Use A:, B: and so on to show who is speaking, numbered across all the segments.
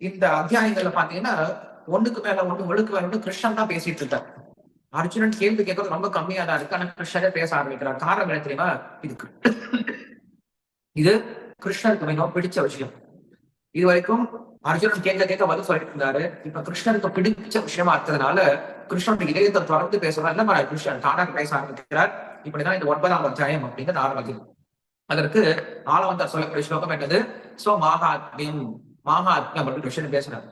A: இந்த அத்தியாயங்கள்ல பாத்தீங்கன்னா ஒண்ணுக்கு மேல ஒண்ணு ஒழுக்கு மேல ஒண்ணு கிருஷ்ணன் தான் பேசிட்டு இருந்தார் அர்ஜுனன் கேள்வி கேட்கறது ரொம்ப கம்மியா தான் இருக்கு. ஆனா கிருஷ்ணரே பேச ஆரம்பிக்கிறார். காரணம் என்ன தெரியுமா? இதுக்கு. இது கிருஷ்ணருக்கு மிகவும் பிடிச்ச விஷயம். இது வரைக்கும் அர்ஜுனன் கேட்க கேட்க பதில் சொல்லிட்டு இருந்தாரு. இப்ப கிருஷ்ணருக்கு பிடிச்ச விஷயமா இருக்கிறதுனால கிருஷ்ணனுடைய இதயத்தை தொடர்ந்து பேசுறாரு. கிருஷ்ணன் தானாக பேச ஆரம்பிக்கிறார்? இப்படிதான் இந்த ஒன்பதாம் அத்தியாயம் அப்படிங்கிறது ஆரம்பிக்குது அதற்கு ஆளவந்தார் சொல்லக்கூடிய ஸ்லோகம் என்னது? சோ மாகாத்மியம் மாகாத்மியம் அப்படின்னு விஷயம் பேசுறாரு.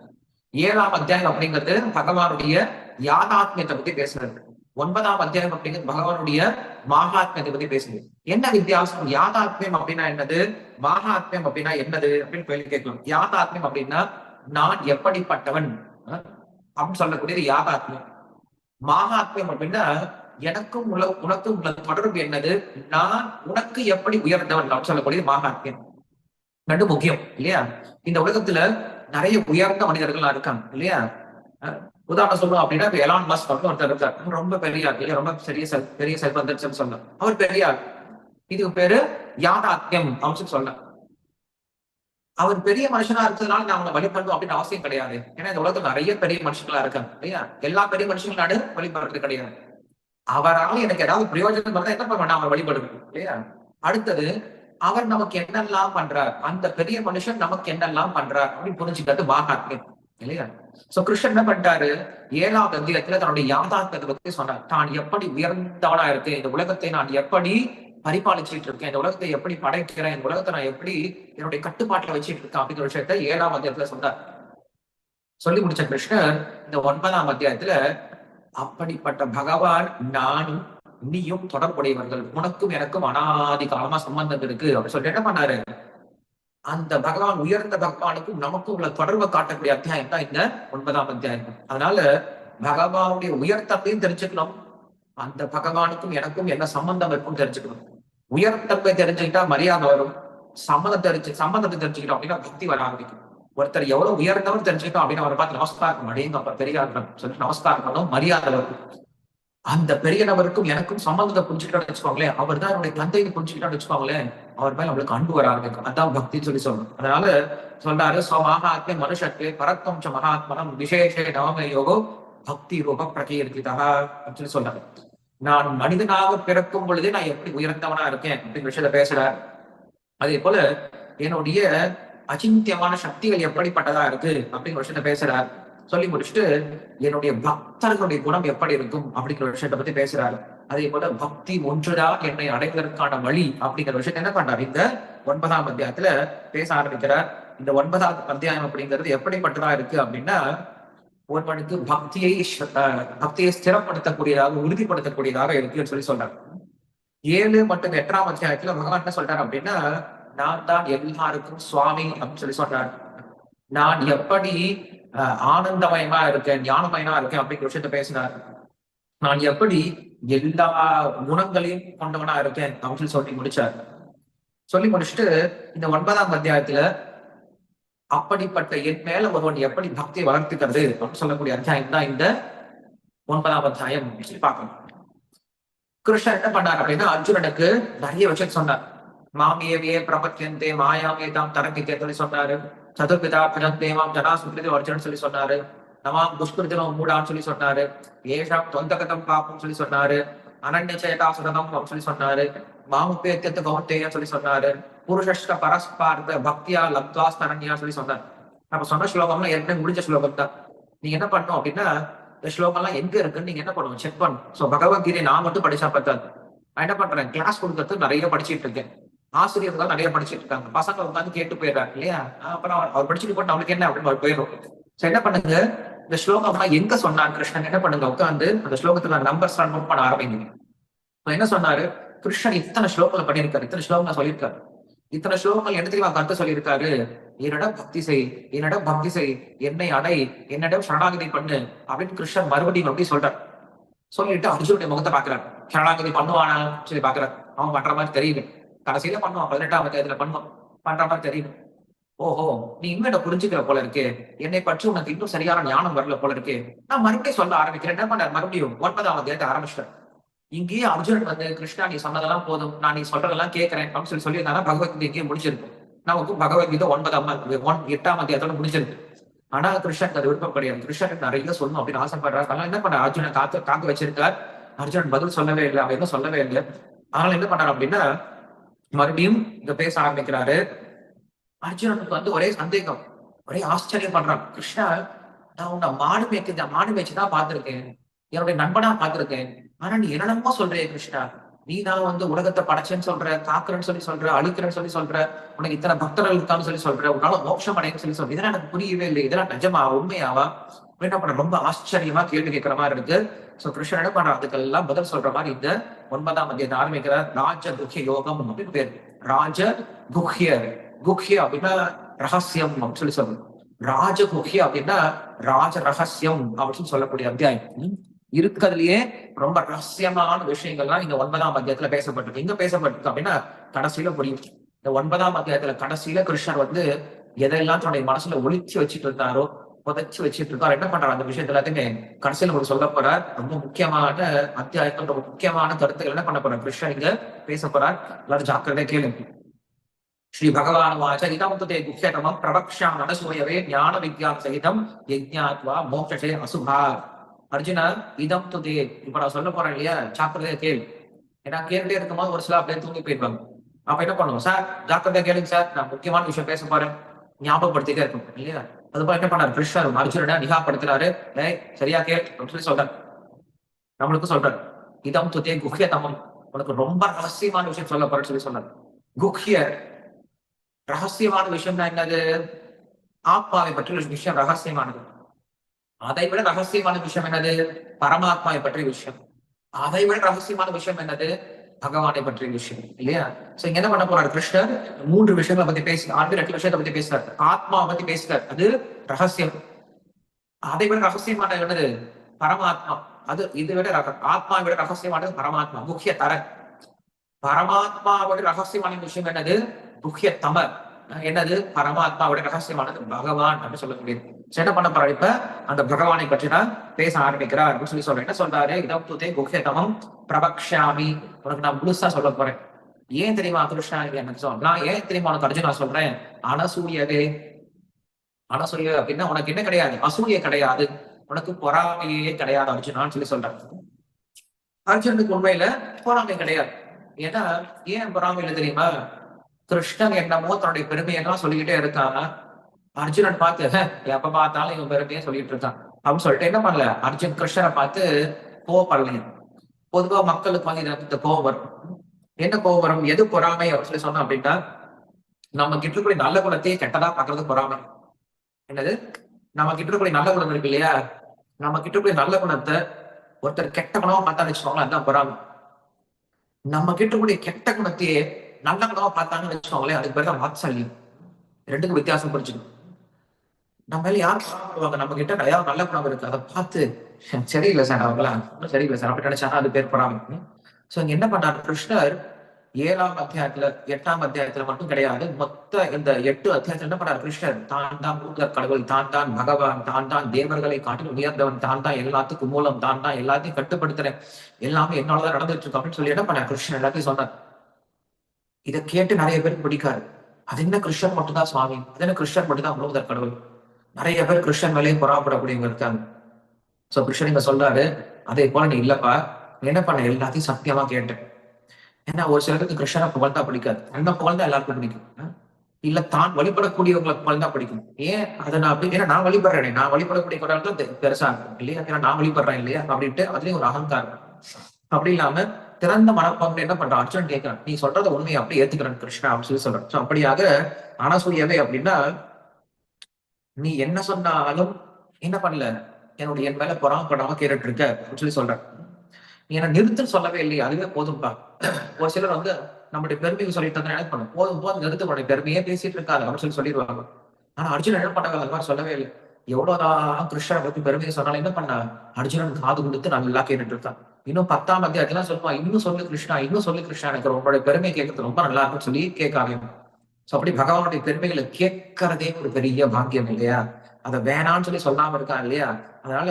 A: ஏழாம் அத்தியாயம் அப்படிங்கிறது பகவானுடைய யாதாத்மியத்தை பத்தி பேசுறது ஒன்பதாம் அத்தியாயம் அப்படிங்கிறது பகவானுடைய மகாத்மியத்தை பத்தி பேசுது. என்ன வித்தியாசம்? யாதாத்மியம் அப்படின்னா என்னது? மகாத்மியம் அப்படின்னா என்னது? அப்படின்னு கேள்வி கேட்கலாம். யாதாத்மியம் அப்படின்னா நான் எப்படிப்பட்டவன்? அப்படின்னு சொல்லக்கூடியது யாதாத்மியம் மகாத்மியம் அப்படின்னா எனக்கும் உள்ள உனக்கும் உள்ள தொடர்பு என்னது? நான் உனக்கு எப்படி உயர்ந்தவன்? அப்படின்னு சொல்லக்கூடியது மகாத்மியம். ரெண்டு முக்கியம் இல்லையா? இந்த உலகத்துல நிறைய உயர்ந்த மனிதர்கள்லாம் இருக்காங்க இல்லையா? உதாரணம் சொல்லணும் அப்படின்னா இப்ப எலான் மஸ்க் அப்படின்னு ஒருத்தர் இருக்கார். ரொம்ப பெரிய ஆள் இல்லையா? ரொம்ப பெரிய செல் பெரிய செல்வந்தர் சொல்லலாம். அவர் பெரிய ஆள். இதுக்கு பேரு யாதாத்மியம் அப்படின்னு சொல்ல அவர் பெரிய மனுஷனா இருக்கிறதுனால நான் அவங்களை வழிபடணும் அப்படின்னு அவசியம் கிடையாது. ஏன்னா இந்த உலகத்துல நிறைய பெரிய மனுஷங்களா இருக்காங்க இல்லையா? எல்லா பெரிய மனுஷங்களும் நாடு வழிபடுறது கிடையாது. அவரால் எனக்கு ஏதாவது பிரயோஜனம் வந்தா என்ன பண்ண அவர் வழிபடுவேன் இல்லையா? அடுத்தது அவர் நமக்கு என்னெல்லாம் பண்றார்? அந்த பெரிய மனுஷன் நமக்கு என்னெல்லாம் பண்றார்? அப்படின்னு புரிஞ்சுக்கிறது மகாத்மியம் இல்லையா? சோ கிருஷ்ணன் என்ன பண்ணிட்டாரு? ஏழாவது அத்தியத்துல தன்னுடைய யாதார்த்தத்தை பத்தி சொன்னார். தான் எப்படி உயர்ந்தவனா இருக்கேன்? இந்த உலகத்தை நான் எப்படி பரிபாலிச்சிட்டு இருக்கேன்? இந்த உலகத்தை எப்படி படைக்கிறேன்? இந்த உலகத்தை நான் எப்படி என்னுடைய கட்டுப்பாட்டுல வச்சுட்டு இருக்கேன்? அப்படிங்கிற விஷயத்த ஏழாம் அத்தியாயத்துல சொன்னார். சொல்லி முடிச்ச கிருஷ்ணர் இந்த ஒன்பதாம் அத்தியாயத்துல அப்படிப்பட்ட பகவான் நானும் நீயும் தொடர்புடையவர்கள் உனக்கும் எனக்கும் அனாதி காலமா சம்பந்தம் இருக்கு அப்படின்னு சொல்லிட்டு என்ன பண்ணாரு? அந்த பகவான் உயர்ந்த பகவானுக்கும் நமக்கும் உள்ள தொடர்பை காட்டக்கூடிய அத்தியாயம் தான் இந்த ஒன்பதாம் அத்தியாயம். அதனால பகவானுடைய உயர்த்தத்தையும் தெரிஞ்சுக்கணும். அந்த பகவானுக்கும் எனக்கும் என்ன சம்பந்தம் இருக்கும் தெரிஞ்சுக்கணும். உயர்த்தப்பை தெரிஞ்சுக்கிட்டா மரியாதை வரும். சம்மதம் தெரிஞ்சு சம்மந்தத்தை தெரிஞ்சுக்கிட்டோம் அப்படின்னா பக்தி வர ஆரம்பிக்கும். ஒருத்தர் எவ்வளவு உயர்ந்தவர் தெரிஞ்சுக்கிட்டோம் அப்படின்னு அவரை பார்த்து நமஸ்காரம் அடையுங்க அப்ப பெரிய சொல்லிட்டு நமஸ்காரம் பண்ணும் மரியாதை வரும். அந்த பெரிய நபருக்கும் எனக்கும் சம்பந்தத்தை புரிஞ்சுக்கிட்டோம்னு வச்சுக்கோங்களேன். அவர் தான் என்னுடைய தந்தையை புரிஞ்சுக்கிட்டோம்னு வச்சுக்கோங்களேன். அவர் மேல நம்மளுக்கு அன்பு வர ஆரம்பிக்கும் அதான் பக்தின்னு சொல்லி சொல்லணும். அதனால சொல்றாரு ஸ்வ மகாத்மே மனுஷத்வே பரத்வம்ச மகாத்மனம் விசேஷ நவம யோகோ பக்தி ரூப பிரகீர்த்திதா அப்படின்னு சொல்லி சொல்றாரு. நான் மனிதனாக பிறக்கும் பொழுதே நான் எப்படி உயர்ந்தவனா இருக்கேன்? அப்படின்னு விஷயத்த பேசுறார். அதே போல என்னுடைய அச்சிந்தியமான சக்திகள் எப்படிப்பட்டதா இருக்கு? அப்படிங்கிற விஷயத்த பேசுறார். சொல்லி முடிச்சுட்டு என்னுடைய பக்தர்களுடைய குணம் எப்படி இருக்கும் அப்படிங்கிற விஷயத்தை பத்தி பேசுறாரு. அதே போல பக்தி ஒன்றுதான் என்னை அடைவதற்கான வழி அப்படிங்கிற விஷயத்த என்ன பண்றாரு? இந்த ஒன்பதாம் அத்தியாயத்துல பேச ஆரம்பிக்கிறார். இந்த ஒன்பதாம் அத்தியாயம் அப்படிங்கிறது எப்படிப்பட்டதா இருக்கு அப்படின்னா ஒருவனுக்கு பக்தியை பக்தியை ஸ்திரப்படுத்தக்கூடியதாக உறுதிப்படுத்தக்கூடியதாக இருக்குன்னு சொல்லி சொல்றாரு. ஏழு மற்றும் எட்டாம் அத்தியாயத்துல பகவான் என்ன சொல்றாரு அப்படின்னா நான் தான் எல்லாருக்கும் சுவாமி அப்படின்னு சொல்லி சொல்றாரு. நான் எப்படி ஆனந்தமயமா இருக்கேன் ஞானமயமா இருக்கேன் அப்படிங்கிற விஷயத்த பேசினார். நான் எப்படி எல்லா குணங்களையும் கொண்டவனா இருக்கேன் அப்படின்னு சொல்லி சொல்லி முடிச்சார். சொல்லி முடிச்சுட்டு இந்த ஒன்பதாம் அத்தியாயத்துல அப்படிப்பட்ட என் மேல ஒருவன் எப்படி பக்தியை வளர்த்துக்கிறது அப்படின்னு சொல்லக்கூடிய அத்தியாயம் தான் இந்த ஒன்பதாம் அத்தியாயம் சொல்லி பார்க்கணும். கிருஷ்ணன் என்ன பண்ணார் அப்படின்னா அர்ஜுனனுக்கு நிறைய விஷயம் சொன்னார். மாமியவே பிரபத்தியந்தே மாயாமே தாம் தரங்கித்தே சொல்லி சொன்னாரு. சதுர்பிதா பஜந்தே தேவாம் ஜனா சுக்ரிதி அர்ஜுனன் சொல்லி சொன்னாரு. நமாம் துஷ்கிருதினம் மூடான்னு சொல்லி சொன்னாரு. ஏஷாம் தொந்தகதம் பாப்பம் சொல்லி சொன்னாரு. அனன்ய சேதா அப்படின்னு சொல்லி சொன்னாரு. மாமுப்பேத்தியத்து கௌந்தேயம் சொல்லி சொன்னாரு. புருஷஷ்ட பரஸ்பார்த்த பக்தியா லப்துவா ஸ்தரண்யா சொல்லி சொன்னார். நம்ம சொன்ன ஸ்லோகம்லாம் ஏற்கனவே முடிஞ்ச ஸ்லோகம் தான் நீங்க என்ன பண்ணும் அப்படின்னா இந்த ஸ்லோகம்லாம் எங்க இருக்குன்னு நீங்க என்ன பண்ணுவோம் செக் பண்ணும் சோ பகவத்கீதை நான் மட்டும் படிச்சா பத்தாது. நான் என்ன பண்றேன்? கிளாஸ் கொடுக்கறது நிறைய படிச்சிட்டு இருக்கேன். ஆசிரியர்கள் நிறைய படிச்சுட்டு இருக்காங்க. பசங்க உட்காந்து கேட்டு போயிடுறாங்க இல்லையா? அப்புறம் அவர் படிச்சுட்டு போட்டு அவனுக்கு என்ன? அப்படின்னு அவர் போயிடும். சோ என்ன பண்ணுங்க? இந்த ஸ்லோகம்லாம் எங்க சொன்னார்? கிருஷ்ணன் என்ன பண்ணுங்க? உட்காந்து அந்த ஸ்லோகத்துல நம்பர்ஸ் நோட் பண்ண ஆரம்பிங்க. என்ன சொன்னாரு? கிருஷ்ணன் இத்தனை ஸ்லோகங்கள் பண்ணியிருக்காரு. இத்தனை ஸ்லோகங்கள் சொல்லியிருக்காரு. இத்தனை ஸ்லோகங்கள் என்ன தெரியுமா? கருத்து சொல்லியிருக்காரு. என்னிடம் பக்தி செய் என்னிடம் பக்தி செய் என்னை அடை என்னிடம் சரணாகதி பண்ணு அப்படின்னு கிருஷ்ணன் மறுபடியும் அப்படி சொல்றார். சொல்லிட்டு அர்ஜுனுடைய முகத்தை பாக்குறாரு சரணாகதி பண்ணுவானா? சொல்லி பாக்குறாரு அவன் பண்ற மாதிரி தெரியுது கடைசியில பண்ணுவான் பதினெட்டாம் அத்தியாயத்துல பண்ணுவான். பண்ற மாதிரி ஓஹோ நீ இன்னும் என்ன புரிஞ்சுக்கிற போல இருக்கு. என்னை பற்றி உனக்கு இன்னும் சரியான ஞானம் வரல போல இருக்கு. நான் மறுபடியும் சொல்ல ஆரம்பிக்கிறேன். என்ன பண்ண மறுபடியும் ஒன்பதாம் அத்தியாயத்தை ஆரம்பிச்சிட்டேன் இங்கேயே அர்ஜுனன் வந்து கிருஷ்ணா நீ சொன்னதெல்லாம் போதும். நான் நீ சொல்றதெல்லாம் கேட்கறேன். அப்படின்னு சொல்லி சொல்லியிருந்தாலும் பகவத்கீதை இங்கேயே முடிச்சிருக்கு நமக்கு பகவத்கீதை ஒன்பதாம் ஒன் எட்டாம் அத்தியாயத்தோட முடிச்சிருக்கு ஆனா கிருஷ்ணன் அது விருப்பம் கிடையாது. கிருஷ்ணன் நிறைய சொல்லணும் அப்படின்னு ஆசைப்படுறாரு. அதனால என்ன பண்ண அர்ஜுனை காத்து காக்க வச்சிருக்கார். அர்ஜுனன் பதில் சொல்லவே இல்லை. அவன் என்ன சொல்லவே இல்லை. அதனால என்ன பண்ணார் அப்படின்னா மறுபடியும் இங்க பேச ஆரம்பிக்கிறாரு. அர்ஜுனனுக்கு வந்து ஒரே சந்தேகம். ஒரே ஆச்சரியம் பண்றான் கிருஷ்ணா நான் உன்னை மாடு மேய்க்க மாடு மேய்ச்சி தான் பார்த்திருக்கேன். என்னுடைய நண்பனா பார்த்திருக்கேன். ஆனா நீ என்னென்னமோ சொல்றேன் கிருஷ்ணா. நீ தான் வந்து உலகத்தை படைச்சேன்னு சொல்ற காக்குறேன்னு சொல்லி சொல்ற அழிக்கிறேன்னு சொல்லி சொல்ற உனக்கு இத்தனை பக்தர்கள் இருக்கான்னு சொல்லி சொல்ற உன்னால மோட்சம் அடையன்னு சொல்லி சொல்ற. இதெல்லாம் எனக்கு புரியவே இல்லை. இதெல்லாம் நிஜமா உண்மையாவா? என்ன பண்ண ரொம்ப ஆச்சரியமா கேள்வி கேட்கிற மாதிரி இருக்கு. சோ கிருஷ்ணன் என்ன பண்ற அதுக்கெல்லாம் பதில் சொல்ற மாதிரி இந்த ஒன்பதாம் அத்தியத்தை ஆரம்பிக்கிற ராஜ துக்கிய யோகம் அப்படின்னு பேர். ராஜ குஹ்ய குஹ்ய அப்படின்னா ரகசியம் அப்படின்னு சொல்லி சொல்லணும் ராஜ குஹ்ய அப்படின்னா ராஜ ரகசியம் அப்படின்னு சொல்லக்கூடிய அத்தியாயம். இருக்கிறதுலயே ரொம்ப ரகசியமான விஷயங்கள்லாம் இந்த ஒன்பதாம் அத்தியாயத்துல பேசப்பட்டிருக்கு. இங்க பேசப்பட்டிருக்கு அப்படின்னா கடைசியில புரியும். இந்த ஒன்பதாம் அத்தியாயத்துல கடைசியில கிருஷ்ணர் வந்து எதெல்லாம் தன்னுடைய மனசுல ஒழிச்சு வச்சுட்டு இருந்தாரோ புதைச்சு வச்சுட்டு இருக்காரு என்ன பண்றாரு? அந்த விஷயத்த எல்லாத்தையுமே கடைசியில் ஒரு சொல்ல போறார். ரொம்ப முக்கியமான அத்தியாயத்தோட ரொம்ப முக்கியமான கருத்துக்கள் என்ன பண்ண போறார்? கிருஷ்ணன் இங்க பேச போறார். எல்லாரும் ஜாக்கிரதையா கேளுங்க ஸ்ரீ பகவான் வாச்ச இதம் துதே குஹ்யதமம் பிரபக்ஷா மனசூயவே ஞான வித்யாம் சகிதம் யஜ்ஞாத்வா மோக்ஷே அசுபார் அர்ஜுனா இதம் துதே. இப்ப நான் சொல்ல போறேன் இல்லையா? ஜாக்கிரதையா கேள்வி ஏன்னா கேட்டுட்டே இருக்கும்போது ஒரு சில அப்படியே தூங்கி போயிருப்பாங்க அப்ப என்ன பண்ணுவோம்? சார் ஜாக்கிரதையா கேளுங்க சார். நான் முக்கியமான விஷயம் பேச போறேன். ஞாபகப்படுத்திட்டே இருக்கும். இல்லையா? அதுபோல என்ன பண்ணாரு? கிருஷ்ணர் அர்ஜுனனை நிகாப்படுத்துறாரு. ஏய் சரியா கேள். அப்படின்னு சொல்லி சொல்றாரு. நம்மளுக்கு சொல்றாரு. இதம் துதே குஹ்ய தமம் உனக்கு ரொம்ப ரகசியமான விஷயம் சொல்ல போறேன்னு சொல்லி சொன்னார். குஹ்ய ரகசியமான விஷயம்னா என்னது? ஆத்மாவை பற்றி விஷயம் ரகசியமானது. அதை விட ரகசியமான விஷயம் என்னது? பரமாத்மாவை பற்றிய விஷயம். அதை விட ரகசியமான விஷயம் என்னது? பகவானை பற்றிய விஷயம் இல்லையா? சோ இங்க என்ன பண்ண போறாரு கிருஷ்ணர்? மூன்று விஷயங்களை பத்தி பேசி ஆண்டு ரெண்டு விஷயத்தை பத்தி பேசுறாரு. ஆத்மாவை பத்தி பேசுறாரு. அது ரகசியம். அதை விட ரகசியமான என்னது? பரமாத்மா. அது இது விட ரக- ஆத்மாவை விட ரகசியமானது பரமாத்மா முக்கிய தர. பரமாத்மாவோட ரகசியமான விஷயம் என்னது? முக்கிய தமர். என்னது? பரமாத்மாவோட ரகசியமானது பகவான் அப்படின்னு சொல்லக்கூடியது. என்ன பண்ண போறாரு. இப்ப அந்த பகவானை பற்றி நான் பேச ஆரம்பிக்கிறார் அப்படின்னு சொல்லி சொல்றேன். என்ன சொல்றாரு? இதம் துதே குஹ்யதமம் பிரபக்ஷாமி. உனக்கு நான் முழுசா சொல்ல போறேன். ஏன் தெரியுமா கிருஷ்ணா எனக்கு சொல்ல நான் ஏன் தெரியுமா உனக்கு அர்ஜுனா சொல்றேன்? அனசூயவே. அனசூய அப்படின்னா உனக்கு என்ன கிடையாது? அசூய கிடையாது. உனக்கு பொறாமையே கிடையாது அர்ஜுனான்னு சொல்லி சொல்றாரு. அர்ஜுனுக்கு உண்மையில பொறாமை கிடையாது. ஏன்னா ஏன் பொறாமையில தெரியுமா? கிருஷ்ணன் என்னமோ தன்னுடைய பெருமையெல்லாம் சொல்லிக்கிட்டே இருக்காங்க அர்ஜுனன் பார்த்து எப்ப பார்த்தாலும் இவன் பெருமையை சொல்லிட்டு இருக்கான் அப்படின்னு சொல்லிட்டு என்ன பண்ணல? அர்ஜுன் கிருஷ்ணரை பார்த்து கோவப்படலைங்க பொதுவா மக்களுக்கு வந்து இதை கோவம் வரும். என்ன கோவம் வரும்? எது பொறாமை? அப்படின்னு சொல்லி சொன்னோம் அப்படின்னா நம்ம கிட்ட இருக்கக்கூடிய நல்ல குணத்தையே கெட்டதா பாக்குறது பொறாமை. என்னது? நம்ம கிட்ட இருக்கக்கூடிய நல்ல குணம் இருக்கு இல்லையா? நம்ம கிட்ட இருக்கக்கூடிய நல்ல குணத்தை ஒருத்தர் கெட்ட குணமா பார்த்தா வச்சுக்கோங்களேன் அதான் பொறாமை. நம்ம கிட்ட இருக்கக்கூடிய கெட்ட குணத்தையே நல்ல குணமா பார்த்தாங்கன்னு வச்சுக்கோங்களேன் அதுக்கு பேர் தான் வாத்சல்யம். ரெண்டுக்கும் வித்தியாசம் புரிஞ்சுக்கணும். நம்ம மேல யார் நம்ம கிட்ட நிறைய நல்ல குணம் இருக்கு. அதை பார்த்து சரியில்லை சார் அவங்களாம் ஒன்றும் சரியில்லை சார் அப்படி நினைச்சாங்க அது பேர் பொறாமை சோ இங்க என்ன பண்ணாரு? கிருஷ்ணர் ஏழாம் அத்தியாயத்துல எட்டாம் அத்தியாயத்துல மட்டும் கிடையாது. மொத்த இந்த எட்டு அத்தியாயத்துல என்ன பண்ணார்? கிருஷ்ணர் தான் தான் மூத்த கடவுள் தான் தான் பகவான் தான் தான் தேவர்களை காட்டில் உயர்ந்தவன் தான் தான் எல்லாத்துக்கும் மூலம் தான் தான் எல்லாத்தையும் கட்டுப்படுத்துறேன். எல்லாமே என்னாலதான் நடந்துட்டு இருக்கு. அப்படின்னு சொல்லி என்ன பண்ணார்? கிருஷ்ணன் எல்லாத்தையும் சொன்னார். இதை கேட்டு நிறைய பேருக்கு பிடிக்காது. அது என்ன கிருஷ்ணர் மட்டும்தான் சுவாமி? அது என்ன கிருஷ்ணர் மட்டும்தான் முழுவதற் கடவுள்? நிறைய பேர் கிருஷ்ணன் மேலேயும் பொறாப்படக்கூடியவங்க இருக்காங்க. சோ கிருஷ்ணன் இங்க சொல்றாரு அதே போல நீ இல்லப்பா. நீ என்ன பண்ண? எல்லாத்தையும் சத்தியமா கேட்டேன். ஏன்னா ஒரு சிலருக்கு கிருஷ்ணனை புகழ்ந்தா பிடிக்காது. என்ன புகழ்ந்தா எல்லாருக்கும் பிடிக்கும். இல்ல தான் வழிபடக்கூடியவங்களை புகழ்ந்தா பிடிக்கும். ஏன்? அதை நான் அப்படி ஏன்னா நான் வழிபடுறேன். நான் வழிபடக்கூடிய கடவுள் தான் பெருசா இருக்கும். இல்லையா? ஏன்னா நான் வழிபடுறேன் இல்லையா? அப்படின்ட்டு அதுலயும் ஒரு அகங்காரம். அப்படி இல்லாம திறந்த மனப்பான்மை என்ன பண்றான்? அர்ஜுன் கேட்கிறான் நீ சொல்றத உண்மையை அப்படியே ஏத்துக்கிறேன் கிருஷ்ணா அப்படின்னு சொல்லி சொல்றான். So அப்படியாக அனசூயவே அப்படின்னா நீ என்ன சொன்னாலும் என்ன பண்ணல? என்னுடைய என் மேல பொறாமப்படாம கேட்டுட்டு இருக்க அப்படின்னு சொல்லி சொல்றேன். நீ என்ன நிறுத்துன்னு சொல்லவே இல்லையா அதுவே போதும்பா. ஒரு சிலர் வந்து நம்முடைய பெருமையை சொல்லிட்டு வந்து என்ன பண்ணும்? போதும் போது நிறுத்து உடைய பெருமையே பேசிட்டு இருக்காது அப்படின்னு சொல்லி சொல்லிடுவாங்க. ஆனா அர்ஜுனன் என்ன பண்ணாங்க அது மாதிரி சொல்லவே இல்லை. எவ்வளவுதான் கிருஷ்ணனை பத்தி பெருமையை சொன்னாலும் என்ன பண்ண? அர்ஜுனன் காது கொடுத்து நல்லா கேட்டுட்டு இருக்கான் இன்னும் பத்தாம் அத்தியாயத்துல சொல்லுவான் இன்னும் சொல்லு கிருஷ்ணா இன்னும் சொல்லு கிருஷ்ணா எனக்கு உங்களுடைய பெருமை கேட்கறது ரொம்ப நல்லா இருக்கும்னு சொல்லி கேட்க ஆரம்பிக்கும் சோ அப்படி பகவானுடைய பெருமைகளை கேட்கறதே ஒரு பெரிய பாக்கியம் இல்லையா? அதை வேணான்னு சொல்லி சொல்லாம இருக்கான் இல்லையா? அதனால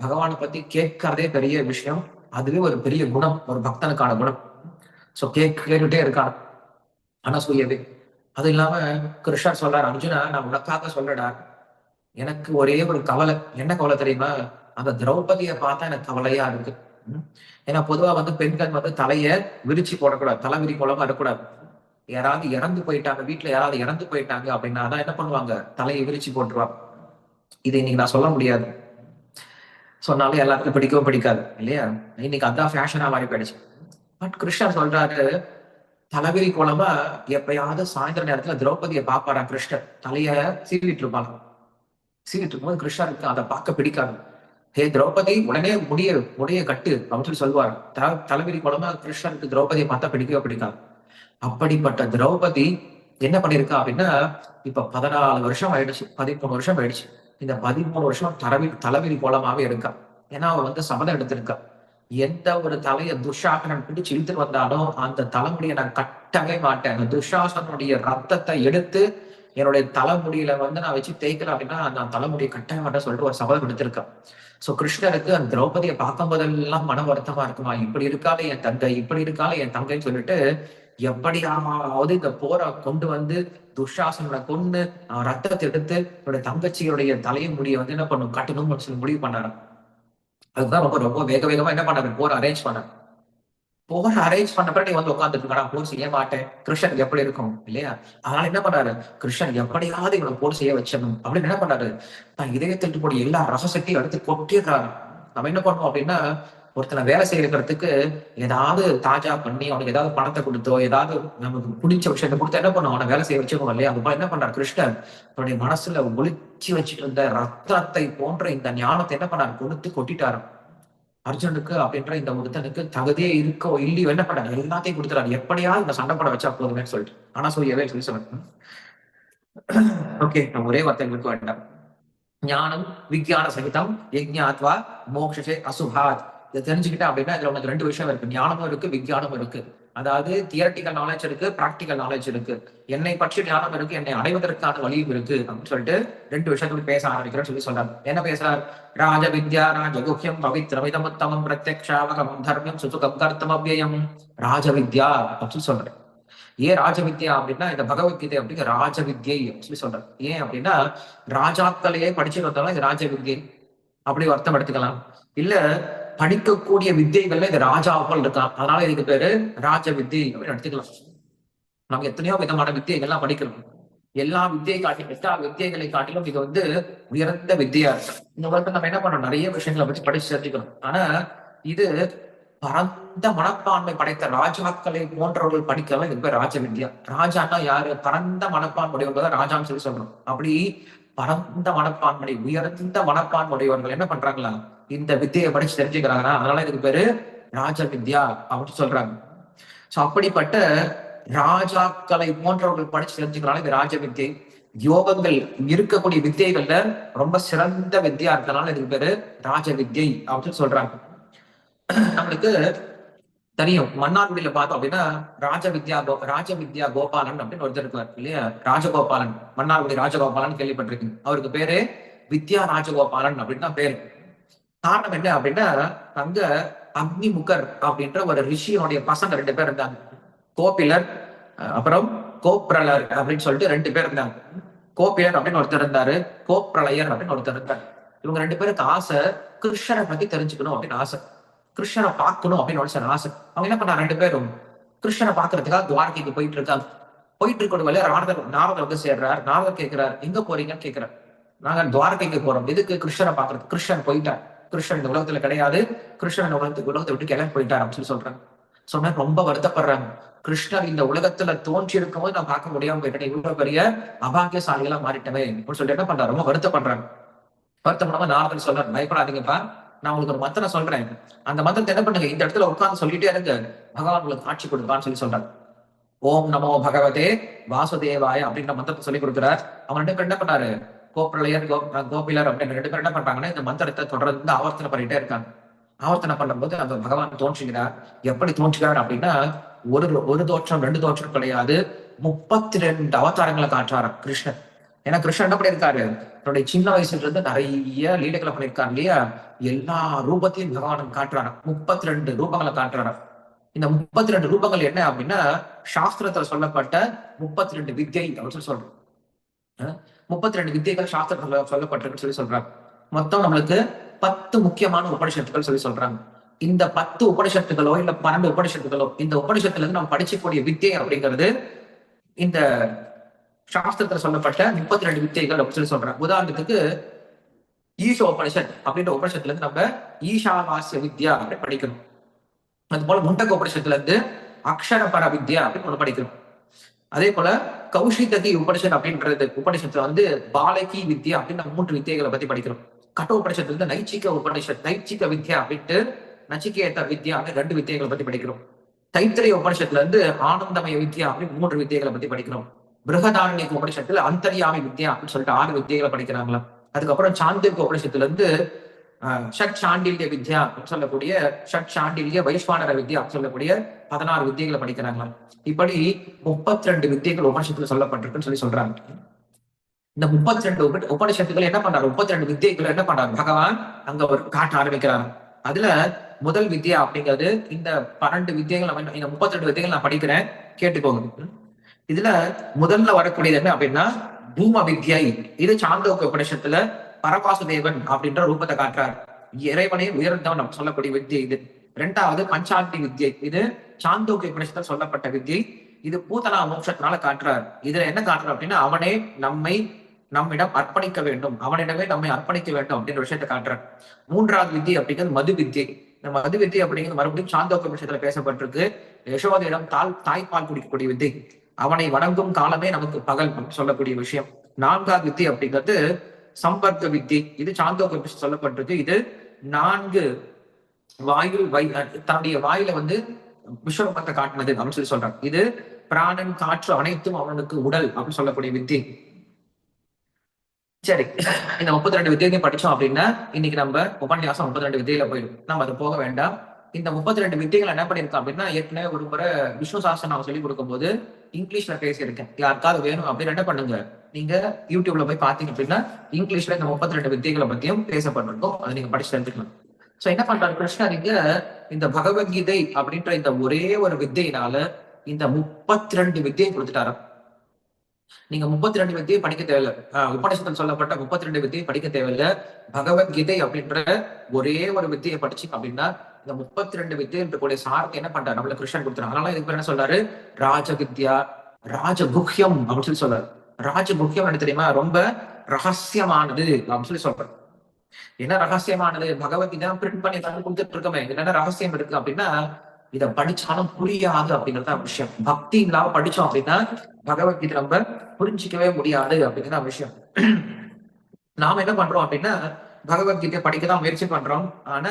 A: பகவானை பத்தி கேட்கறதே பெரிய விஷயம். அதுவே ஒரு பெரிய குணம் ஒரு பக்தனுக்கான குணம். சோ கேக் கேட்டுட்டே இருக்கான். அனசூயவே அது இல்லாம கிருஷ்ணர் சொல்றாரு அர்ஜுனா நான் உனக்காக சொல்லடா. எனக்கு ஒரே ஒரு கவலை. என்ன கவலை தெரியுமா? அந்த திரௌபதியை பார்த்தா எனக்கு கவலையா இருக்கு. ஏன்னா பொதுவா வந்து பெண்கள் வந்து தலைய விரிச்சு போடக்கூடாது தலை விரி குளமா இருக்கக்கூடாது யாராவது இறந்து போயிட்டாங்க வீட்டுல யாராவது இறந்து போயிட்டாங்க அப்படின்னா தான் என்ன பண்ணுவாங்க? தலையை விரிச்சு போட்டுருவாங்க இது இன்னைக்கு நான் சொல்ல முடியாது. சொன்னாலும் எல்லாருக்கும் பிடிக்கவும் பிடிக்காது இல்லையா? இன்னைக்கு அதான் ஃபேஷனா மாறி போயிடுச்சு. பட் கிருஷ்ணர் சொல்றாரு தலைவிரி கோலமா எப்பயாவது சாயந்தர நேரத்துல திரௌபதியை பாப்பாரா கிருஷ்ணர். தலைய சீவிட்டு இருப்பாங்க. சீவிட்டு இருக்கும்போது கிருஷ்ணருக்கு அதை பார்க்க பிடிக்காது. ஹே திரௌபதி உடனே முடிய முடிய கட்டு அப்படின்னு சொல்லி சொல்லுவார். த- தலைவிரி கோலமா கிருஷ்ணருக்கு திரௌபதியை பார்த்தா பிடிக்கவே பிடிக்காது. அப்படிப்பட்ட திரௌபதி என்ன பண்ணிருக்கா அப்படின்னா இப்ப பதினாலு வருஷம் ஆயிடுச்சு பதிமூணு வருஷம் ஆயிடுச்சு. இந்த பதிமூணு வருஷம் தலைவி தலைவிரி கோலமாவே இருக்கா? ஏன்னா அவ வந்து சபதம் எடுத்திருக்கா. எந்த ஒரு தலையை துஷாசனன் பிடிச்சு இழுத்துட்டு வந்தாலும் அந்த தலைமுடியை நான் கட்டவே மாட்டேன். அந்த துஷாசனுடைய ரத்தத்தை எடுத்து என்னுடைய தலைமுடியில வந்து நான் வச்சு தேய்க்கல அப்படின்னா நான் தலைமுடியை கட்டவே மாட்டேன் சொல்லிட்டு ஒரு சபதம் எடுத்திருக்கேன் சோ கிருஷ்ணருக்கு அந்த திரௌபதியை பார்க்கும் போதெல்லாம் மன வருத்தமா இருக்குமா? இப்படி இருக்காலே என் தங்கை இப்படி இருக்காலே என் தங்கைன்னு சொல்லிட்டு எப்படியாவது இந்த போரை கொண்டு வந்து துஷாசனோட கொண்டு ரத்தத்தை எடுத்து என்னுடைய தங்கச்சியுடைய தலையை முடிய வந்து என்ன பண்ணும்? கட்டணும்னு சொல்லி முடிவு பண்ணாரு. அதுதான் ரொம்ப ரொம்ப வேக வேகமா என்ன பண்ணாரு? போர் அரேஞ்ச் பண்ண போர் அரேஞ்ச் பண்ண பிறகு நீ வந்து உட்காந்துட்டு நான் போர் செய்ய மாட்டேன். கிருஷ்ணன் எப்படி இருக்கும்? இல்லையா? அதனால என்ன பண்ணாரு? கிருஷ்ணன் எப்படியாவது இவனை போர் செய்ய வச்சிடணும். அப்படின்னு என்ன பண்ணாரு? தான் இதயத்தில் போய் எல்லா ரசசக்தியும் எடுத்து கொட்டிடுறாரு. நம்ம என்ன பண்ணுவோம் அப்படின்னா ஒருத்தனை வேலை செய்யறதுக்கு ஏதாவது தாஜா பண்ணி அவனுக்கு ஏதாவது பணத்தை கொடுத்தோ ஏதாவது நமக்கு பிடிச்ச விஷயத்தை கொடுத்து என்ன பண்ணுவோம் அவனை வேலை செய்ய வச்சுக்கோங்க இல்லையா? அது போல என்ன பண்றாரு கிருஷ்ணன் அவனுடைய மனசுல ஒளிச்சு வச்சுட்டு இருந்த ரத்தத்தை போன்ற இந்த ஞானத்தை என்ன பண்ணாரு? கொடுத்து கொட்டிட்டாரு. அர்ஜுனுக்கு அப்படின்ற இந்த ஒருத்தனுக்கு தகுதியே இருக்கோ இல்லையோ என்ன பண்ணாரு? எல்லாத்தையும் கொடுத்துறாரு எப்படியாவது இந்த சண்டை படம் வச்சா போதுமே சொல்லிட்டு. ஆனா சொல்லியவே சொல்லி சொல்லுங்க ஓகே நான் ஒரே வார்த்தைகளுக்கு வேண்டாம். ஞானம் விஜயான சகிதம் யஜ்ஞாத்வா மோக்ஷே அசுபாத். இதை தெரிஞ்சுக்கிட்டேன் அப்படின்னா இதுல உனக்கு ரெண்டு விஷயம் இருக்கு. ஞானமும் இருக்கு விஞ்ஞானமும் இருக்கு. அதாவது தியரட்டிக்கல் நாலேஜ் இருக்கு பிராக்டிக்கல் நாலேஜ் இருக்கு. என்னை பற்றி ஞானம் இருக்கு என்னை அடைவதற்கான வழியும் இருக்கு அப்படின்னு சொல்லிட்டு ரெண்டு விஷயத்துல பேச ஆரம்பிக்கிறேன்னு சொல்லி சொல்றாரு. என்ன பேசுறார்? ராஜ வித்யா ராஜகுஹ்யம் பவித்ரமிதமுத்தமம் பிரத்யக்ஷாவகம் தர்மம் சுசுகம் கர்த்தமவ்யயம் ராஜ வித்யா அப்படின்னு சொல்லி சொல்றேன் ஏன் ராஜவித்யா அப்படின்னா இந்த பகவத்கீதை அப்படிங்கிற ராஜவித்யை அப்படின்னு சொல்லி சொல்றேன் ஏன் அப்படின்னா ராஜாக்களையே படிச்சுட்டு வந்தாலும் இது ராஜவித்யை அப்படி அர்த்தம் எடுத்துக்கலாம். இல்ல படிக்கக்கூடிய வித்தைகள்ல இது ராஜாக்கள் இருக்கான் அதனால இதுக்கு பேரு ராஜ வித்தை அப்படின்னு எடுத்துக்கலாம். நம்ம எத்தனையோ விதமான வித்தைகள்லாம் படிக்கிறோம். எல்லா வித்தியை காட்டிலும் எல்லா வித்தியைகளை காட்டிலும் இது வந்து உயர்ந்த வித்தியா இருக்கு இந்த உலகத்துல நம்ம என்ன பண்ணோம் நிறைய விஷயங்களை பற்றி படிச்சு தெரிஞ்சுக்கணும். ஆனா இது பரந்த மனப்பான்மை படைத்த ராஜாக்களை போன்றவர்கள் படிக்கலாம் இது பேர் ராஜ வித்யா ராஜான்னா யாரு? பரந்த மனப்பான்மையுடையவங்க தான் ராஜான்னு சொல்லி சொல்றோம் அப்படி பரந்த மனப்பான்மை உயர்ந்த மனப்பான்மையுடையவர்கள் என்ன பண்றாங்களா? இந்த வித்தியை படிச்சு தெரிஞ்சுக்கிறாங்கன்னா அதனால இதுக்கு பேரு ராஜ வித்யா அப்படின்னு சொல்றாங்க. சோ அப்படிப்பட்ட ராஜாக்களை போன்றவர்கள் படிச்சு தெரிஞ்சுக்கிறாங்க இது ராஜ வித்தியை யோகங்கள் இருக்கக்கூடிய வித்தியைகள்ல ரொம்ப சிறந்த வித்தியா இருக்கனால இதுக்கு பேரு ராஜ வித்யை அப்படின்னு சொல்றாங்க. நம்மளுக்கு தெரியும். மன்னார்குடியில பார்த்தோம் அப்படின்னா ராஜ வித்யா கோ ராஜ வித்யா கோபாலன் அப்படின்னு ஒருத்தர் இருக்கார் இல்லையா? ராஜகோபாலன் மன்னார்குடி ராஜகோபாலன் கேள்விப்பட்டிருக்கு அவருக்கு பேரு வித்யா ராஜகோபாலன் அப்படின்னு தான் பேரு. காரணம் என்ன அப்படின்னா அங்க அக்னிமுகர் அப்படின்ற ஒரு ரிஷியோடைய பசங்க ரெண்டு பேர் இருந்தாங்க. கோபிலர் அப்புறம் கோப்ரலர் அப்படின்னு சொல்லிட்டு ரெண்டு பேர் இருந்தாங்க. கோபிலர் அப்படின்னு ஒருத்தர் இருந்தாரு கோப்ரலயர் அப்படின்னு ஒருத்தர் இருந்தார். இவங்க ரெண்டு பேருக்கு ஆசை கிருஷ்ணரை பத்தி தெரிஞ்சுக்கணும் அப்படின்னு ஆசை. கிருஷ்ணரை பார்க்கணும் அப்படின்னு ஒரு ஆசை. அவங்க என்ன பண்ணா ரெண்டு பேரும் கிருஷ்ணரை பாக்குறதுக்காக துவாரகைக்கு போயிட்டு இருக்காங்க. போயிட்டு இருக்கிற வழியா நாரதர் நாரதர் வந்து சேர்றார். நாரதர் கேட்கிறார் எங்க போறீங்கன்னு கேட்கிறார் நாங்க துவாரகைக்கு போறோம். எதுக்கு கிருஷ்ணரை பாக்குறது கிருஷ்ணன் போயிட்டார். கிருஷ்ணன் இந்த உலகத்துல கிடையாது. கிருஷ்ணன் உலகத்துக்கு உலகத்தை விட்டு கிளம்பி போயிட்டார் அப்படின்னு சொல்லி சொல்றாங்க சொன்னா ரொம்ப வருத்தப்படுறாங்க. கிருஷ்ணர் இந்த உலகத்துல தோன்றி இருக்கும் போது நான் பார்க்க முடியாம போயிட்டேன் இவ்வளவு பெரிய அபாகியசாலிகளா மாறிட்டவே அப்படின்னு சொல்லிட்டு என்ன பண்றாரு? ரொம்ப வருத்தப்படுறாங்க. வருத்தப்படாம நாரதர் சொல்றாரு பயப்படாதீங்கப்பா. நான் உங்களுக்கு ஒரு மந்திரம் சொல்றேன். அந்த மந்திரத்தை என்ன பண்ணுங்க? இந்த இடத்துல உட்கார்ந்து சொல்லிட்டே இருங்க. பகவான் உங்களுக்கு காட்சி கொடுப்பான்னு சொல்லி சொல்றாரு. ஓம் நமோ பகவதே வாசுதேவாய அப்படின்ற மந்திரத்தை சொல்லி கொடுக்குறார். அவன் ரெண்டு என்ன பண்ணாரு? கோப்ரலையர் கோபிலர் அப்படின்னு ரெண்டு பேரும் என்ன பண்றாங்கன்னா இந்த மந்திரத்தை தொடர்ந்து ஆவர்த்தனை பண்ணிட்டே இருக்காங்க. ஆவர்த்தனை பண்ணும்போது அந்த பகவான் தோன்றுகிறார். எப்படி தோன்றுகிறார் அப்படின்னா ஒரு ஒரு தோற்றம் ரெண்டு தோற்றம் கிடையாது. முப்பத்தி ரெண்டு அவதாரங்களை காட்டுறாரு கிருஷ்ணன் ஏன்னா கிருஷ்ணன் என்ன பண்ணியிருக்காரு? தன்னுடைய சின்ன வயசுல இருந்து நிறைய லீலைகளை பண்ணியிருக்காரு இல்லையா? எல்லா ரூபத்தையும் பகவான் காட்டுறாராம். முப்பத்தி ரெண்டு ரூபங்களை காட்டுறாராம். இந்த முப்பத்தி ரெண்டு ரூபங்கள் என்ன அப்படின்னா சாஸ்திரத்துல சொல்லப்பட்ட முப்பத்தி ரெண்டு வித்யை அப்படின்னு சொல்லி சொல்றோம் முப்பத்தி ரெண்டு வித்தியைகள் சாஸ்திரத்துல சொல்லப்பட்டிருக்குன்னு சொல்லி சொல்றாங்க. மொத்தம் நம்மளுக்கு பத்து முக்கியமான உபனிஷத்துக்கள் சொல்லி சொல்றாங்க. இந்த பத்து உபனிஷத்துகளோ இல்ல பன்னெண்டு உபனிஷத்துகளோ இந்த உபனிஷத்துல இருந்து நம்ம படிச்சக்கூடிய வித்தியை அப்படிங்கிறது இந்த சாஸ்திரத்துல சொல்லப்பட்ட முப்பத்தி ரெண்டு வித்தியைகள் அப்படின்னு சொல்லி சொல்றாங்க. உதாரணத்துக்கு ஈஷோ உபனிஷத் அப்படின்ற உபனிஷத்துல இருந்து நம்ம ஈஷாவாசிய வித்யா அப்படின்னு படிக்கணும் அது போல முண்டக உபனிஷத்துல இருந்து அக்ஷரபர வித்யா அப்படின்னு ஒண்ணு படிக்கணும் அதே போல கௌஷிகதி உபனிஷத் அப்படின்றது உபனிஷத்துல வந்து பாலகி வித்யா அப்படின்னு மூன்று வித்தியைகளை பத்தி படிக்கிறோம். கட்ட உபனிஷத்துல இருந்து நைச்சிக உபனிஷத் நைச்சிக வித்யா அப்படின்ட்டு நச்சிகேத வித்யா அப்படின்னு ரெண்டு வித்தியைகளை பத்தி படிக்கிறோம். தைத்திரிய உபனிஷத்துல இருந்து ஆனந்தமய வித்யா அப்படின்னு மூன்று வித்தியைகளை பத்தி படிக்கிறோம். பிருகதாரண்யக்கு உபனிஷத்துல அந்தரியாமி வித்யா அப்படின்னு சொல்லிட்டு ஆறு வித்தியைகளை படிக்கிறாங்களா அதுக்கப்புறம் சாந்திரிக உபனிஷத்துல இருந்து ஷட் சாண்டில்ய வித்யா அப்படின்னு சொல்லக்கூடிய ஷட் சாண்டில்ய வைஸ்வானர வித்யா அப்படின்னு சொல்லக்கூடிய பதினாறு வித்தியைகளை படிக்கிறாங்களாம். இப்படி முப்பத்தி ரெண்டு வித்தியைகள் உபனிஷத்துல சொல்லப்பட்டிருக்குன்னு சொல்லி சொல்றாங்க. இந்த முப்பத்தி ரெண்டு உபனிஷத்துக்கள் என்ன பண்றாரு முப்பத்தி ரெண்டு வித்தியைகள் என்ன பண்றாரு பகவான் அங்க ஒரு காட்ட ஆரம்பிக்கிறாரு. அதுல முதல் வித்யா அப்படிங்கிறது இந்த பன்னெண்டு வித்தியைகள் இந்த முப்பத்தி ரெண்டு வித்தியைகள் நான் படிக்கிறேன் கேட்டுக்கோங்க. இதுல முதல்ல வரக்கூடியது என்ன அப்படின்னா பூம வித்யை. இது சாந்தோக்க உபனிஷத்துல பரவாசுதேவன் அப்படின்ற ரூபத்தை காட்டுறார். இறைவனை உயர்ந்தவன் சொல்லக்கூடிய வித்யை இது. ரெண்டாவது பஞ்சாந்தி வித்யை இது சாந்தோக்கிய உபனிஷத்தில் சொல்லப்பட்ட வித்யை இது பூதனா மோட்சத்தினால காட்டுறார். இதுல என்ன காட்டுறார் அப்படின்னா அவனே நம்மை நம்மிடம் அர்ப்பணிக்க வேண்டும். அவனிடமே நம்மை அர்ப்பணிக்க வேண்டும் அப்படின்ற விஷயத்தை காட்டுறார். மூன்றாவது வித்யை அப்படிங்கிறது மது வித்தியை. இந்த மது வித்தை அப்படிங்கிறது மறுபடியும் சாந்தோக்க விஷயத்துல பேசப்பட்டிருக்கு. யசோதையிடம் தால் தாய்ப்பால் குடிக்கக்கூடிய வித்தை அவனை வணங்கும் காலமே நமக்கு பகல் சொல்லக்கூடிய விஷயம். நான்காவது வித்தை அப்படிங்கிறது சம்பர்க்க வித்தி. இது சாந்தோக சொல்லப்பட்டிருக்கு. இது நான்கு வாயில் வை தன்னுடைய வாயில வந்து விஸ்வரூபத்தை காட்டினது அப்படின்னு சொல்லி சொல்றாங்க. இது பிராணன் காற்று அனைத்தும் அவனுக்கு உடல் அப்படின்னு சொல்லக்கூடிய வித்தி. சரி இந்த முப்பத்தி ரெண்டு வித்தியத்தையும் படிச்சோம் அப்படின்னா இன்னைக்கு நம்ம உபன்யாசம் முப்பத்தி ரெண்டு வித்தியில போயிடும். நம்ம அது போக வேண்டாம். இந்த முப்பத்தி ரெண்டு வித்தியங்கள் என்ன பண்ணிருக்கோம் அப்படின்னா ஏற்கனவே ஒரு முறை விஷ்ணு சாஸ்திரம் நான் சொல்லி கொடுக்கும்போது இங்கிலீஷ்ல பேசியிருக்கேன். யாருக்காவது வேணும் அப்படின்னு என்ன பண்ணுங்க? நீங்க யூடியூப்ல போய் பாத்தீங்க அப்படின்னா இங்கிலீஷ்ல இந்த முப்பத்தி ரெண்டு வித்தியங்களை பத்தியும் பேசப்பட்டிருக்கும். அதை நீங்க படிச்சு தெரிஞ்சுக்கலாம். சோ என்ன பண்றாரு கிருஷ்ணர் இங்க இந்த பகவத்கீதை அப்படின்ற இந்த ஒரே ஒரு வித்தையினால இந்த முப்பத்தி ரெண்டு வித்தியை கொடுத்துட்டாராம். நீங்க முப்பத்தி ரெண்டு வித்தியை படிக்க தேவையில்ல. ஆஹ் உபநிஷத்தில் சொல்லப்பட்ட முப்பத்தி ரெண்டு வித்தியை படிக்க தேவையில்ல. பகவத்கீதை அப்படின்ற ஒரே ஒரு வித்தியை படிச்சு அப்படின்னா இந்த முப்பத்தி ரெண்டு வித்தியை இருக்கக்கூடிய சாரத்தை என்ன பண்றாரு? நம்மள கிருஷ்ணன் கொடுத்துறாங்க அதனால இதுக்கு என்ன சொல்றாரு? ராஜ வித்யா ராஜகுஹ்யம் அப்படின்னு சொல்லி சொல்றாரு. ராஜகுஹ்யம் என்ன தெரியுமா? ரொம்ப ரகசியமானது அப்படின்னு சொல்லி சொல்றாரு. என்ன ரகசியமானது? பகவத்கீதா பிரிண்ட் பண்ணி தான் கொடுத்துட்டு இருக்கோமே. என்னென்ன ரகசியம் இருக்கு அப்படின்னா இத படிச்சாலும் புரியாது அப்படிங்கிறது விஷயம். பக்தி இல்லாம படிச்சோம் அப்படின்னா பகவத்கீதை நம்ம புரிஞ்சிக்கவே முடியாது அப்படிங்கிற விஷயம். நாம என்ன பண்றோம் அப்படின்னா பகவத்கீதையை படிக்க தான் முயற்சி பண்றோம். ஆனா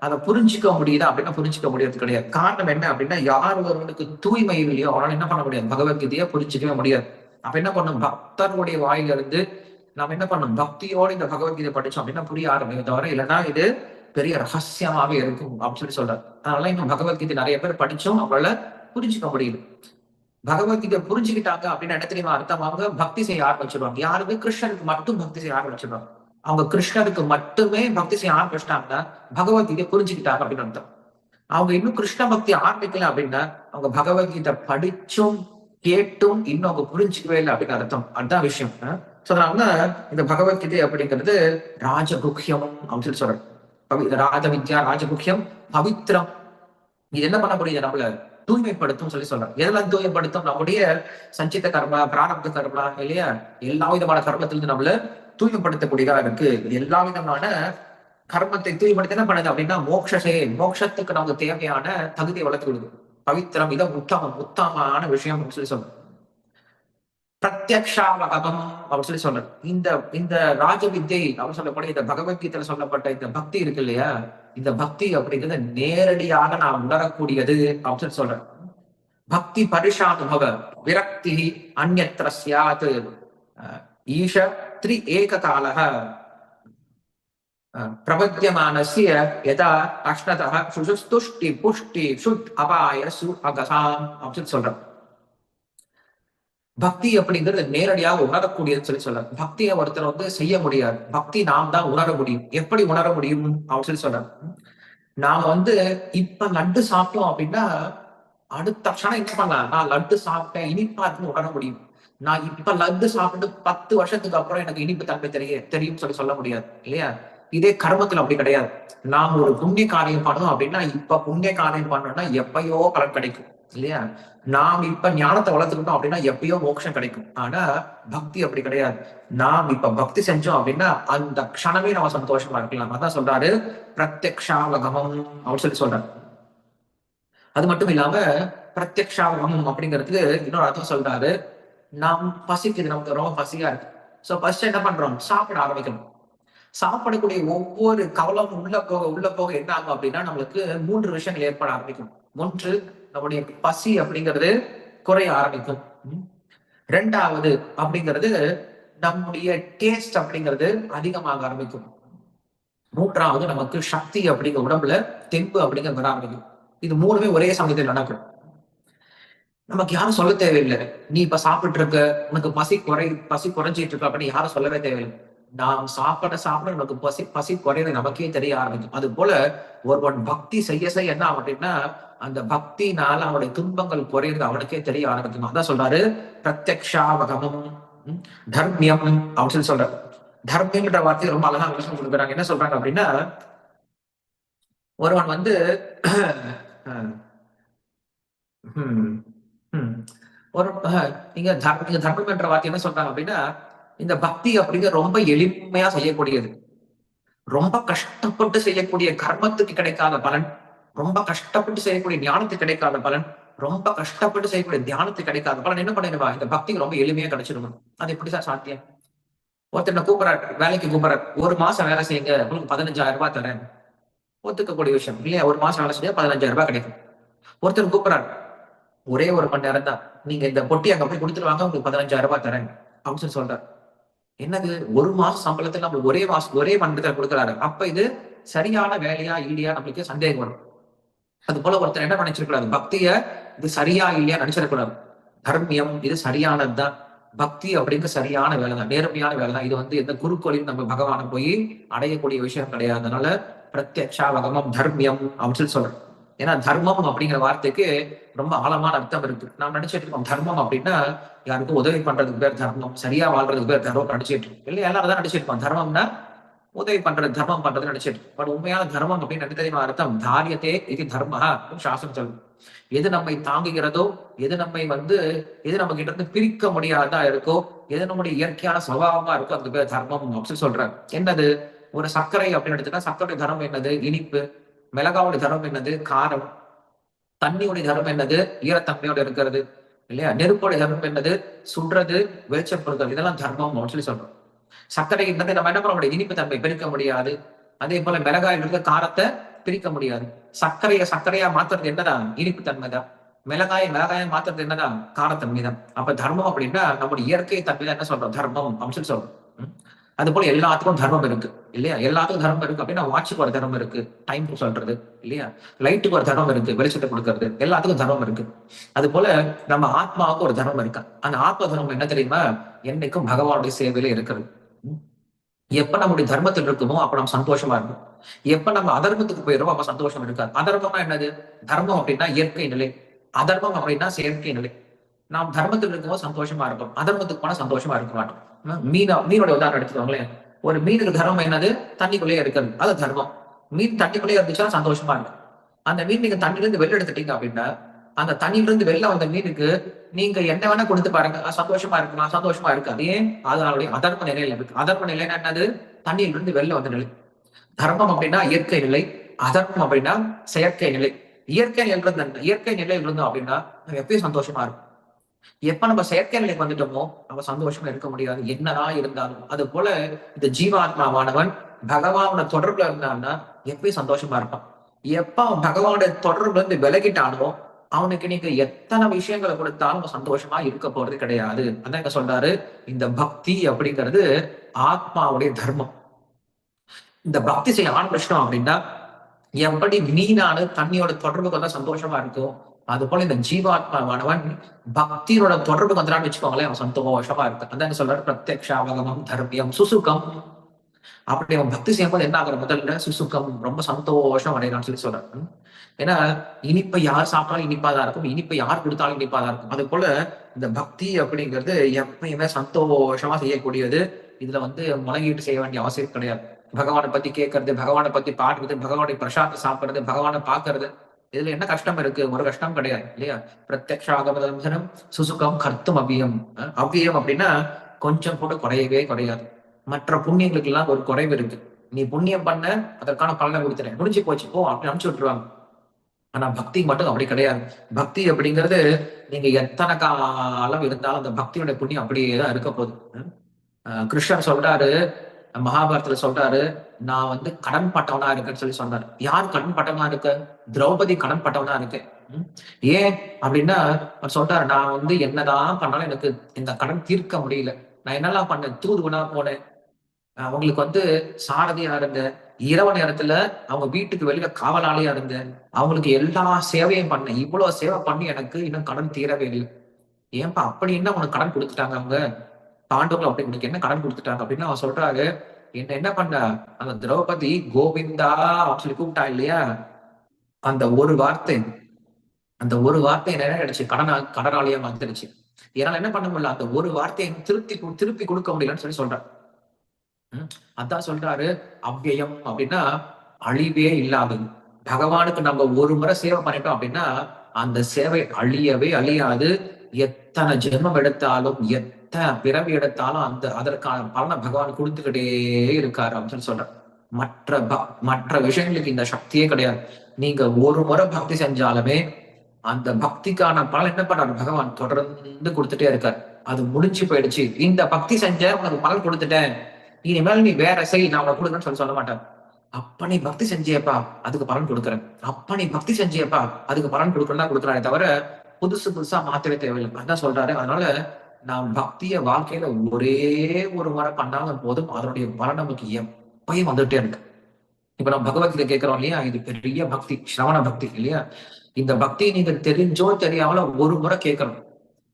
A: அதை புரிஞ்சுக்க முடியுதா அப்படின்னா புரிஞ்சுக்க முடியாது கிடையாது. காரணம் என்ன அப்படின்னா யார் ஒருவனுக்கு தூய்மை இல்லையோ அவனால என்ன பண்ண முடியாது. பகவத்கீதையை புரிஞ்சுக்கவே முடியாது. அப்ப என்ன பண்ணும்? பக்தர்களுடைய வாயிலிருந்து நாம என்ன பண்ணணும் பக்தியோட இந்த பகவத்கீதை படிச்சோம் அப்படின்னா புரிய ஆரம்பிக்கும். தவிர இல்லைன்னா இது பெரிய ரகசியமாவே இருக்கும் அப்படின்னு சொல்லி சொல்றாரு. அதனால இன்னும் பகவத்கீதை நிறைய பேர் படிச்சோம். அவங்கள புரிஞ்சுக்க முடியுது. பகவத்கீதை புரிஞ்சுக்கிட்டாங்க அப்படின்னு என்ன தெரியுமா? அர்த்தமாக பக்தி செய்ய ஆரம்பிச்சிருவாங்க. யாருமே கிருஷ்ணனுக்கு மட்டும் பக்தி செய்ய ஆரம்பிச்சிருவாங்க. அவங்க கிருஷ்ணருக்கு மட்டுமே பக்தி செய்ய ஆரம்பிச்சிட்டாங்கன்னா பகவத்கீதை புரிஞ்சுக்கிட்டாங்க அப்படின்னு அர்த்தம். அவங்க இன்னும் கிருஷ்ண பக்தி ஆரம்பிக்கல அப்படின்னா அவங்க பகவத்கீதை படிச்சும் கேட்டும் இன்னும் அவங்க புரிஞ்சுக்கவே இல்லை அப்படின்னு அர்த்தம். அதுதான் விஷயம். சோ அதனால இந்த பகவத்கீதை அப்படிங்கிறது ராஜகுக்கியம் அப்படின்னு சொல்லி சொல்றேன் ராஜ வித்யா ராஜகுக்கியம் பவித்ரம். இது என்ன பண்ண முடியுது? நம்மள தூய்மைப்படுத்தும் சொல்லி சொல்றேன் எதெல்லாம் தூய்மைப்படுத்தும்? நம்முடைய சஞ்சித கர்மா பிராரப்த கர்மா இல்லையா? எல்லா விதமான கர்மத்திலிருந்து நம்மள தூய்மைப்படுத்தக்கூடியதா இருக்கு இது எல்லா விதமான கர்மத்தை தூய்மைப்படுத்த என்ன பண்ணுது அப்படின்னா மோட்சசே மோட்சத்துக்கு நமக்கு தேவையான தகுதியை வளர்த்து விடுது பவித்திரம் இதை உத்தமம் உத்தமமான விஷயம் அப்படின்னு சொல்லி சொல்றேன் பிரத்யக்ஷாவகம் அப்படின்னு சொல்லி சொல்றேன் இந்த இந்த ராஜ வித்தை அப்படின்னு சொல்லக்கூடிய இந்த பகவத்கீதையில சொல்லப்பட்ட இந்த பக்தி இருக்கு இல்லையா? இந்த பக்தி அப்படிங்கிறது நேரடியாக நாம் உணரக்கூடியது அப்படின்னு சொல்லி சொல்றேன் பக்தி பரிஷானுபவ விரக்தி அந்நத்திர சியாது ஈஷ த்ரி ஏககாலக அஹ், பிரபத்தியமானசிய யதா அஷ்ணதः சுஷுஸ்துஷ்டி புஷ்டி சுத் அபாய சு அகசாம் அப்படின்னு சொல்றேன் பக்தி அப்படிங்கிறது நேரடியாக உணரக்கூடியதுன்னு சொல்லி சொல்ல பக்தியை ஒருத்தர் வந்து செய்ய முடியாது. பக்தி நாம் தான் உணர முடியும். எப்படி உணர முடியும் அப்படின்னு சொல்லி சொல்ற நாம வந்து இப்ப லட்டு சாப்பிட்டோம் அப்படின்னா அடுத்த க்ஷணம் என்ன பண்ணலாம்? நான் லட்டு சாப்பிட்டேன் இனிப்பா இருக்குன்னு உணர முடியும். நான் இப்ப லட்டு சாப்பிட்டு பத்து வருஷத்துக்கு அப்புறம் எனக்கு இனிப்பு தன்மை தெரிய தெரியும் சொல்லி சொல்ல முடியாது இல்லையா? இதே கர்மத்துல அப்படி கிடையாது. நாம் ஒரு புண்ணிய காரியம் பண்ணோம் அப்படின்னா இப்ப புண்ணிய காரியம் பண்ணோம்னா எப்பயோ பலன் கிடைக்கும் இல்லையா? நாம் இப்ப ஞானத்தை வளர்த்துக்கிட்டோம் அப்படின்னா எப்பயோ மோட்சம் கிடைக்கும். ஆனா பக்தி அப்படி கிடையாது. நாம் இப்ப பக்தி செஞ்சோம் அப்படின்னா அந்த க்ஷணமே நம்ம சந்தோஷமா இருக்கலாம். அதான் சொல்றாரு பிரத்யக்ஷாவகமம் அப்படின்னு சொல்லி சொல்றாரு. அது மட்டும் இல்லாம பிரத்யக்ஷாவகமம் அப்படிங்கிறதுக்கு இன்னொரு அர்த்தம் சொல்றாரு. நாம் பசிக்குது நமக்கு ரொம்ப பசியா இருக்கு. ஸோ ஃபர்ஸ்ட் என்ன பண்றோம்? சாப்பிட ஆரம்பிக்கணும். சாப்பிடக்கூடிய ஒவ்வொரு கவலம் உள்ள போக உள்ள போக என்ன ஆகும் அப்படின்னா நம்மளுக்கு மூன்று விஷயங்கள் ஏற்பட ஆரம்பிக்கும். ஒன்று நம்முடைய பசி அப்படிங்கிறது குறைய ஆரம்பிக்கும். ரெண்டாவது அப்படிங்கிறது நம்முடைய டேஸ்ட் அப்படிங்கிறது அதிகமாக ஆரம்பிக்கும். மூன்றாவது நமக்கு சக்தி அப்படிங்கிற உடம்புல தெம்பு அப்படிங்கிற வர ஆரம்பிக்கும். இது மூணுமே ஒரே சமயத்தில் நடக்கும். நமக்கு யாரும் சொல்ல தேவையில்லை. நீ இப்ப சாப்பிட்டு இருக்க உனக்கு பசி குறை பசி குறைஞ்சிட்டு இருக்க அப்படின்னு யாரும் சொல்லவே தேவையில்லை. நாம் சாப்பிட சாப்பிட நமக்கு பசி பசி குறையிறது நமக்கே தெரிய ஆரம்பிக்கும். அது போல ஒருவன் பக்தி செய்ய செய்ய என்ன ஆகும் அப்படின்னா அந்த பக்தினால அவனுடைய துன்பங்கள் குறையிறது அவனுக்கே தெரிய ஆரம்பிக்கும். அதான் சொல்றாரு பிரத்யக்ஷாவகமும் தர்மியம் அப்படின்னு சொல்லி சொல்ற தர்மியம்ன்ற வார்த்தை ரொம்ப அழகா விஷயம் கொடுக்குறாங்க. என்ன சொல்றாங்க அப்படின்னா ஒருவன் வந்து ஹம், ஒரு நீங்க இங்க தர்ம இங்க தர்மம் என்ற வார்த்தை என்ன சொல்றாங்க அப்படின்னா இந்த பக்தி அப்படிங்கிற ரொம்ப எளிமையா செய்யக்கூடியது. ரொம்ப கஷ்டப்பட்டு செய்யக்கூடிய கர்மத்துக்கு கிடைக்காத பலன் ரொம்ப கஷ்டப்பட்டு செய்யக்கூடிய ஞானத்துக்கு கிடைக்காத பலன் ரொம்ப கஷ்டப்பட்டு செய்யக்கூடிய தியானத்துக்கு கிடைக்காத பலன் என்ன பண்ணிடுவா? இந்த பக்திக்கு ரொம்ப எளிமையா கிடைச்சிருக்கணும் அது எப்படி சார் சாத்தியம். ஒருத்தர் என்ன வேலைக்கு கூப்பிடுறாரு ஒரு மாசம் வேலை செய்யுங்க உங்களுக்கு பதினஞ்சாயிரம் ரூபாய் தரேன். ஒத்துக்கக்கூடிய விஷயம் இல்லையா? ஒரு மாசம் வேலை செஞ்சா பதினஞ்சாயிரம் ரூபாய் கிடைக்கும். ஒருத்தர் கூப்பிடுறாரு ஒரே ஒரு மணி நேரம் தான். நீங்க இந்த பொட்டி அங்க போய் கொடுத்துருவாங்க உங்களுக்கு பதினஞ்சாயிரம் ரூபாய் தரேன். அப்படின்னு சொல்லி சொல்றாரு. என்னது? ஒரு மாசம் சம்பளத்துல நம்ம ஒரே மாசம் ஒரே மணி கொடுக்குறாரு. அப்ப இது சரியான வேலையா இல்லையா? நம்மளுக்கு சந்தேகம் வரும். அது போல ஒருத்தர் என்ன நினைச்சிருக்கூடாது பக்திய இது சரியா இல்லையா நினைச்சிடக்கூடாது. தர்மியம் இது சரியானதுதான் பக்தி அப்படிங்கிற சரியான வேலை தான். நேர்மையான வேலை தான். இது வந்து எந்த குருக்கோளையும் நம்ம பகவானை போய் அடையக்கூடிய விஷயம் கிடையாது அதனால பிரத்யக்ஷாவகமம் தர்மியம் அப்படின்னு சொல்லி சொல்றேன் ஏன்னா தர்மம் அப்படிங்கிற வார்த்தைக்கு ரொம்ப ஆழமான அர்த்தம் இருக்கு. நாம் நினைச்சிட்டு இருக்கோம் தர்மம் அப்படின்னா யாருக்கும் உதவி பண்றதுக்கு பேர் தர்மம் சரியா வாழ்றதுக்கு பேர் தர்மம் நினைச்சிட்டு இருக்கோம். இல்லை எல்லாரும் தான் நினைச்சிட்டு இருக்கோம். தர்மம்னா உதவி பண்றது தர்மம் பண்றது நினைச்சிட்டு பட் உண்மையான தர்மம் அப்படின்னு என்ன தெரியுமா அர்த்தம்? தாரியத்தே இது தர்மஹா அப்படின்னு சாஸ்திரம் சொல்லும் எது நம்மை தாங்குகிறதோ எது நம்மை வந்து எது நம்ம கிட்ட இருந்து பிரிக்க முடியாததா இருக்கோ எது நம்முடைய இயற்கையான சுபாவமா இருக்கோ அதுக்கு பேர் தர்மம் அப்படின்னு சொல்றாரு என்னது? ஒரு சர்க்கரை அப்படின்னு எடுத்துட்டா சர்க்கரை தர்மம் என்னது? இனிப்பு. மிளகாவுடைய தர்மம் என்னது? காரம். தண்ணியுடைய தர்மம் என்னது? ஈரத்தன்மையோட இருக்கிறது இல்லையா? நெருப்போட தர்மம் என்னது? சுடுறது வெளிச்சம் கொடுக்கிறது இதெல்லாம் தர்மம் அப்படின்னு சொல்லி சொல்றோம். சர்க்கரை என்னது நம்ம என்ன பண்ண முடியாது இனிப்பு தன்மை பிரிக்க முடியாது. அதே போல மிளகாயில் இருக்க காரத்தை பிரிக்க முடியாது. சர்க்கரையை சர்க்கரையா மாத்துறது என்னதான்? இனிப்பு தன்மை தான். மிளகாய மிளகாய மாத்துறது என்னதான்? காரத்தன்மை தான். அப்ப தர்மம் அப்படின்னா நம்முடைய இயற்கை தன்மை தான் என்ன சொல்றோம்? தர்மம் அப்படின்னு சொல்லி சொல்றோம். அது போல எல்லாத்துக்கும் தர்மம் இருக்கு இல்லையா? எல்லாத்துக்கும் தர்மம் இருக்கு அப்படின்னா வாட்சுக்கு ஒரு தர்மம் இருக்கு டைம் சொல்றது இல்லையா? லைட்டுக்கு ஒரு தர்மம் இருக்கு வெளிச்சத்தை கொடுக்கறது எல்லாத்துக்கும் தர்மம் இருக்கு. அது போல நம்ம ஆத்மாவுக்கு ஒரு தர்மம் இருக்கு? அந்த ஆத்ம தர்மம் என்ன தெரியுமா? என்னைக்கும் பகவானுடைய சேவையில இருக்கிறது. எப்ப நம்முடைய தர்மத்தில் இருக்குமோ அப்ப நம்ம சந்தோஷமா இருக்கும் எப்ப நம்ம அதர்மத்துக்கு போயிடுறோம் அப்ப சந்தோஷம் இருக்காது. அதர்மம்னா என்னது? தர்மம் அப்படின்னா இயற்கை நிலை. அதர்மம் அப்படின்னா செயற்கை நிலை. நாம் தர்மத்தில் இருக்கும்போது சந்தோஷமா இருப்போம். அதர்மத்துக்கு போனா சந்தோஷமா இருக்க மாட்டோம். மீன மீனோட உதாரணம் எடுத்துக்கோங்களேன். ஒரு மீனுக்கு தர்மம் என்னது? தண்ணிக்குள்ளேயே இருக்கிறது. அது தர்மம். மீன் தண்ணிக்குள்ளேயே இருந்துச்சுன்னா சந்தோஷமா இருக்கும். அந்த மீன் நீங்க தண்ணில இருந்து வெளில எடுத்துட்டீங்க அப்படின்னா அந்த தண்ணியில இருந்து வெளில வந்த மீனுக்கு நீங்க என்ன வேணா கொடுத்து பாருங்க. சந்தோஷமா இருக்குமா? சந்தோஷமா இருக்காது. ஏன்? அது அதனுடைய அதர்ம நிலையில இருக்கு. அதர்ம நிலைன்னா என்னது? தண்ணியில இருந்து வெளில வந்த நிலை. தர்மம் அப்படின்னா இயற்கை நிலை. அதர்மம் அப்படின்னா செயற்கை நிலை. இயற்கை நிலை இருந்து இயற்கை நிலையில இருந்தோம் அப்படின்னா எப்பயும் சந்தோஷமா இருக்கும் எப்ப நம்ம செயற்கை நிலைக்கு வந்துட்டோமோ நம்ம சந்தோஷமா இருக்க முடியாது. என்னதான் இருந்தாலும். அது போல இந்த ஜீவாத்மாவானவன் பகவானோட தொடர்புல இருந்தான்னா எப்பயும் சந்தோஷமா இருப்பான். எப்ப அவன் பகவானோட தொடர்புல இருந்து விலகிட்டானோ அவனுக்கு நீங்க எத்தனை விஷயங்களை கொடுத்தாலும் சந்தோஷமா இருக்க போறது கிடையாது. அதான் என்ன சொல்றாரு இந்த பக்தி அப்படிங்கிறது ஆத்மாவுடைய தர்மம். இந்த பக்தி செய்ய ஆரம்பிச்சிட்டோம் அப்படின்னா எப்படி மீனானு தண்ணியோட தொடர்புக்கு வந்தா சந்தோஷமா இருக்கும் அது போல இந்த ஜீவாத்மாவானவன் பக்தியோட தொடர்பு வந்தான்னு வச்சுக்கோங்களேன். அவன் சந்தோஷமா இருக்கான் அதான் என்ன சொல்றாரு? பிரத்யக்ஷாவகமம் தர்மியம் சுசுகம். அப்படி அவன் பக்தி செய்யும்போது என்ன ஆகுற முதல்ல சுசுக்கம் ரொம்ப சந்தோஷம் அடையலாம்னு சொல்லி சொல்றான் ஏன்னா இனிப்பை யார் சாப்பிட்டாலும் இனிப்பாதான் இருக்கும். இனிப்பை யார் கொடுத்தாலும் இனிப்பாதான் இருக்கும். அது போல இந்த பக்தி அப்படிங்கிறது எப்பயுமே சந்தோஷமா செய்யக்கூடியது. இதுல வந்து முழங்கிட்டு செய்ய வேண்டிய அவசியம் கிடையாது. பகவானை பத்தி கேட்கறது பகவானை பத்தி பாடுறது பகவானை பிரசாதம் சாப்பிடுறது பகவானை பாக்குறது இதுல என்ன கஷ்டம் இருக்கு? ஒரு கஷ்டம் கிடையாது இல்லையா? பிரத்யக்ஷாகமதம் சுசுகம் கர்த்தும் அவ்வியம் அவ்வியம் அப்படின்னா கொஞ்சம் கூட குறையவே குறையாது. மற்ற புண்ணியங்களுக்கு எல்லாம் ஒரு குறைவு இருக்கு. நீ புண்ணியம் பண்ண அதற்கான பலனை கொடுத்துறேன் முடிஞ்சு போச்சு போ அப்படி அனுப்பிச்சு விட்டுருவாங்க. ஆனா பக்தி மட்டும் அப்படி கிடையாது. பக்தி அப்படிங்கிறது நீங்க எத்தனை காலம் இருந்தாலும் அந்த பக்தியோட புண்ணியம் அப்படியே தான் இருக்க போகுது. கிருஷ்ணன் சொல்றாரு மகாபாரதத்துல சொல்றாரு நான் வந்து கடன் பட்டவனா இருக்கேன்னு சொல்லி சொன்னார். யார் கடன் பட்டவனா இருக்க? திரௌபதி கடன் பட்டவனா இருக்கு. ஏன்? அப்படின்னா அவர் சொல்றாரு நான் வந்து என்னதான் பண்ணாலும் எனக்கு இந்த கடன் தீர்க்க முடியல. நான் என்னெல்லாம் பண்ணேன்? தூதுவனா போனேன். அவங்களுக்கு வந்து சாரதியா இருந்தேன். இரவு நேரத்துல அவங்க வீட்டுக்கு வெளியில காவலாளியா இருந்தேன். அவங்களுக்கு எல்லா சேவையும் பண்ணேன். இவ்வளவு சேவை பண்ணி எனக்கு இன்னும் கடன் தீரவே இல்லை. ஏன்பா அப்படி என்ன உனக்கு கடன் கொடுத்துட்டாங்க அவங்க? தாண்டவர்கள் அப்படி உனக்கு என்ன கடன் கொடுத்துட்டாங்க அப்படின்னு அவன் சொல்றாரு என்ன என்ன பண்ண? அந்த திரௌபதி கோவிந்தா அப்படின்னு சொல்லி கூப்பிட்டா இல்லையா? அந்த ஒரு வார்த்தை அந்த ஒரு வார்த்தை என்ன ஆயிடுச்சு கடனா கடனாளியா வந்துருச்சு என்னால என்ன பண்ண முடியல? அந்த ஒரு வார்த்தையை திருப்பி திருப்பி கொடுக்க முடியலன்னு சொல்லி சொல்றேன். அதான் சொல்றாரு அவ்வியம் அப்படின்னா அழிவே இல்லாதது. பகவானுக்கு நம்ம ஒரு முறை சேவை பண்ணிட்டோம் அப்படின்னா அந்த சேவை அழியவே அழியாது. எத்தனை ஜென்மம் எடுத்தாலும் எத்தனை பிறவி எடுத்தாலும் அந்த அதற்கான பலனை பகவான் கொடுத்துக்கிட்டே இருக்காரு அப்படின்னு சொல்ற மற்ற மற்ற விஷயங்களுக்கு இந்த சக்தியே கிடையாது. நீங்க ஒரு முறை பக்தி செஞ்சாலுமே அந்த பக்திக்கான பலன் என்ன பண்றாரு? பகவான் தொடர்ந்து கொடுத்துட்டே இருக்காரு. அது முடிஞ்சு போயிடுச்சு. இந்த பக்தி செஞ்ச உனக்கு பலன் கொடுத்துட்டேன். இனிமேல் நீ வேற செய் நான் உனக்கு கொடுக்குறேன்னு சொல்லி சொல்ல மாட்டேன் அப்ப நீ பக்தி செஞ்சியப்பா அதுக்கு பலன் கொடுக்குறேன். அப்ப நீ பக்தி செஞ்சியப்பா அதுக்கு பலன் கொடுக்கணும் கொடுக்குறானே தவிர புதுசு புதுசா மாத்தவே தேவையில்லை. அதான் சொல்றாரு. அதனால நான் பக்திய வாழ்க்கையில ஒரே ஒரு முறை பண்ணாலும் போதும் அதனுடைய பலன் நமக்கு எப்பயும் வந்துட்டே இருக்கு. இப்ப நம்ம பகவத்கீதை கேட்கிறோம் இல்லையா? இது பெரிய பக்தி சிரவண பக்தி இல்லையா? இந்த பக்தியை நீங்க தெரிஞ்சோ தெரியாமல ஒரு முறை கேட்கணும்.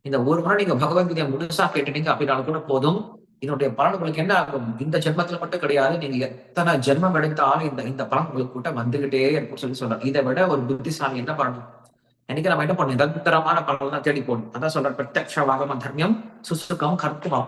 A: இந்த ஒரு முறை நீங்க பகவத்கீதையை முழுசா கேட்டுட்டீங்க அப்படின்னாலும் கூட போதும். இதனுடைய பலன் உங்களுக்கு என்ன ஆகும்? இந்த ஜென்மத்துல மட்டும் கிடையாது. நீங்க எத்தனை ஜென்மம் எடுத்தாலும் இந்த இந்த பலன் உங்களுக்கு கூட்ட வந்துகிட்டே இருக்கும் சொல்லி சொல்றேன் இதை விட ஒரு புத்திசாலி என்ன பண்ணணும்? எனக்கு நம்ம என்ன பண்ணணும் நிரந்தரமான பலன் தான் தேடி போகணும் அதான் சொல்ற பிரத்யக்ஷ வாகம தர்மியம் சுசுகம் கர்த்தம்